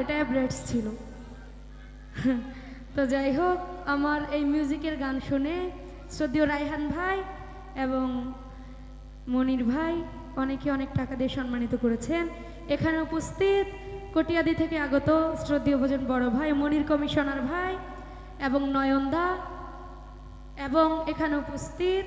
এটা অ্যাভারেজ ছিল। তো যাই হোক, আমার এই মিউজিকের গান শুনে শ্রদ্ধেয় রায়হান ভাই এবং মনির ভাই অনেকে অনেক টাকা দিয়ে সম্মানিত করেছেন। এখানে উপস্থিত কটিয়াদি থেকে আগত শ্রদ্ধেয় ভোজন বড় ভাই, মনির কমিশনার ভাই এবং নয়নদা এবং এখানে উপস্থিত